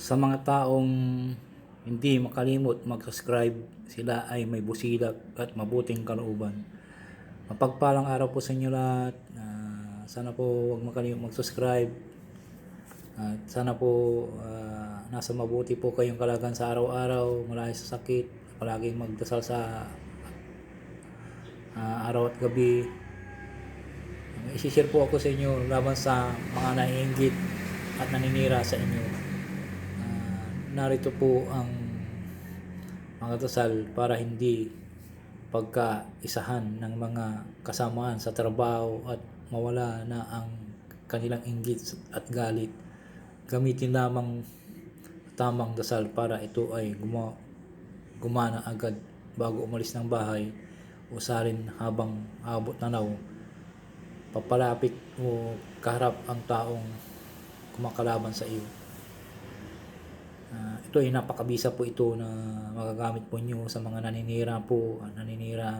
Sa mga taong hindi makalimot mag-subscribe, sila ay may busilak at mabuting kalooban. Mapagpalang araw po sa inyo lahat. Ah, sana po huwag makalimot mag-subscribe. At sana po ah, nasa mabuti po kayong kalagan sa araw-araw, malayo sa sakit, palaging magdasal sa ah, araw at gabi. I-share po ako sa inyo laban sa mga naiinggit at naninira sa inyo. Narito po ang mga dasal para hindi pagkaisahan ng mga kasamaan sa trabaho at mawala na ang kanilang inggit at galit. Gamitin lamang tamang dasal para ito ay guma gumana agad bago umalis ng bahay o salin habang abot tanaw papalapit o kaharap ang taong kumakalaban sa iyo. Ah, ito ay napakabisa po ito na magagamit po nyo sa mga naninira po, ah, naninira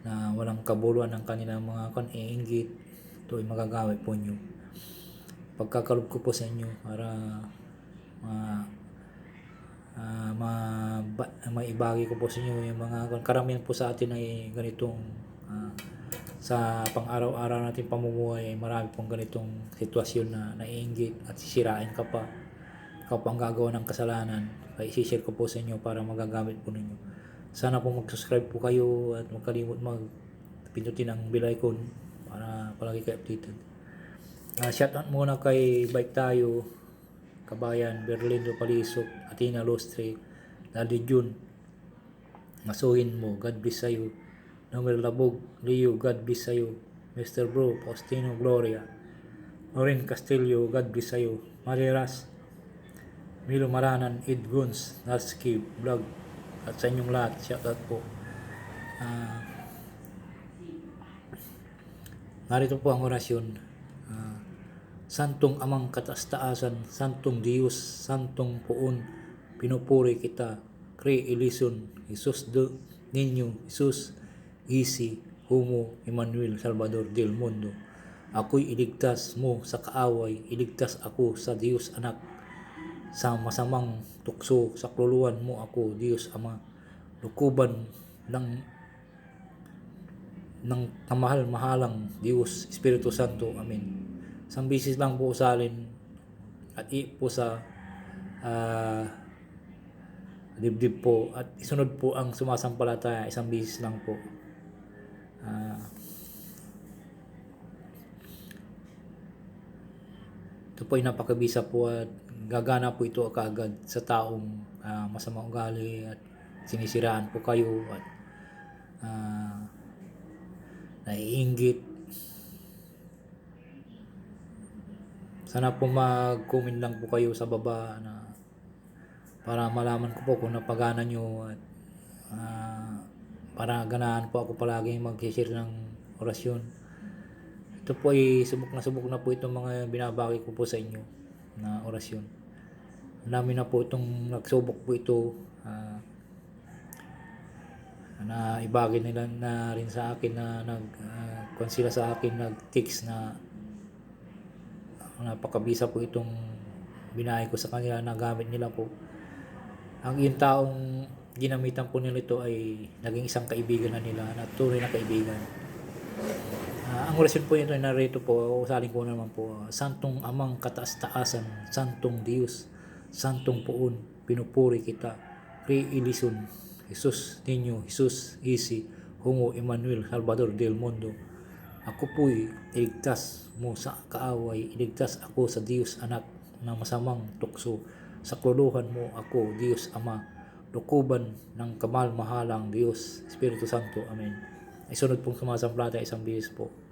na walang kabuluhan ng kanilang mga kan iinggit. Ito ay magagamit po nyo. Pagkakalob ko po sa inyo para ma ah, ma, ba, maibagi ko po sa inyo yung mga karamihan po sa atin ay ganitong ah, sa pang-araw-araw natin pamumuhay ay marami pong ganitong sitwasyon na naiinggit at sisirain ka pa ikaw pa gagawa ng kasalanan. Kaya isishare ko po sa inyo para magagamit po ninyo. Sana po mag-subscribe po kayo at huwag kalimut mag pindutin ang bell icon para palagi kayo updated. Uh, shoutout muna kay Bike Tayo Kabayan, Berlindo Palisok Atina Lostre Daddy June Masuhin mo, God bless sa'yo. Nomer Labog, Leo, God bless sa'yo. Mr. Bro, Faustino Gloria. Orin Castillo, God bless sa'yo. Mariras, Milo Maranan, Ed Guns, Narski, Vlog, at sa inyong lahat, shoutout po. Ah, narito po ang orasyon. Ah, Santong amang kataas-taasan, Santong Diyos, Santong Puon, pinupuri kita, Kri Elison, Jesus do Ninyo, Jesus, Isi, Humo, Emmanuel, Salvador del Mundo. Ako'y iligtas mo sa kaaway, iligtas ako sa Diyos anak, sa masamang tukso, sa kluluan mo ako, Diyos Ama, lukuban ng ng kamahal-mahalang Diyos, Espiritu Santo. Amen. Isang bisis lang po salin at i po sa ah, dibdib po at isunod po ang sumasampalataya isang bisis lang po. Ah, ito po ay napakabisa po at gagana po ito kaagad sa taong ah, masama ugali at sinisiraan po kayo at ah, naiinggit. Sana po mag-comment lang po kayo sa baba na para malaman ko po kung napagana nyo at ah, para ganahan po ako palagi mag-share ng orasyon. Ito po ay subok na subok na po itong mga binabagi ko po sa inyo na orasyon. Dami na po itong nagsubok po ito ah, na ibagi nila na rin sa akin na nag uh, sila sa akin nag-text na napakabisa po itong binahay ko sa kanila na gamit nila po. Ang yung taong ginamitan po nila ito ay naging isang kaibigan na nila na tunay na kaibigan. Ah, ang orasyon po ito narito po, usalin ko naman po, Santong Amang Kataas-taasan, Santong Diyos, Santong Puon, pinupuri kita, Pre Ilison, Jesus Ninyo, Jesus Isi, Humo Emmanuel, Salvador del Mundo. Ako po'y iligtas mo sa kaaway, iligtas ako sa Diyos anak na masamang tukso. Sa kluluhan mo ako, Diyos Ama, lukuban ng kamal-mahalang Diyos, Espiritu Santo. Amen. Isunod pong sumasamplata isang bihis po.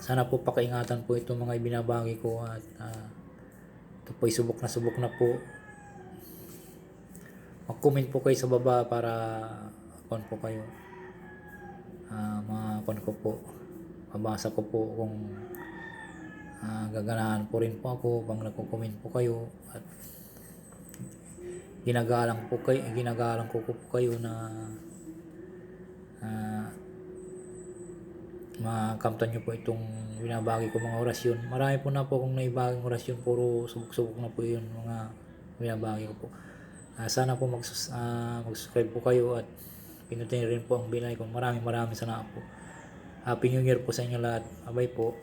Sana po pakaingatan po itong mga ibinabagi ko at ah, ito po subok na subok na po. Mag-comment po kayo sa baba para kon po kayo. Ah, mga kon ko po. Mabasa ko po kung ah, gaganahan po rin po ako pag nagko-comment po kayo at ginagalang po kayo ginagalang ko po kayo na ah, makamtan nyo po itong binabagi ko mga orasyon. Marami po na po akong naibaging orasyon, puro subok-subok na po yun mga binabagi ko po. Ah, sana po mag, ah, mag-subscribe po kayo at pinutin rin po ang bilay ko. Maraming maraming sana po. Happy New Year po sa inyo lahat. Abay po.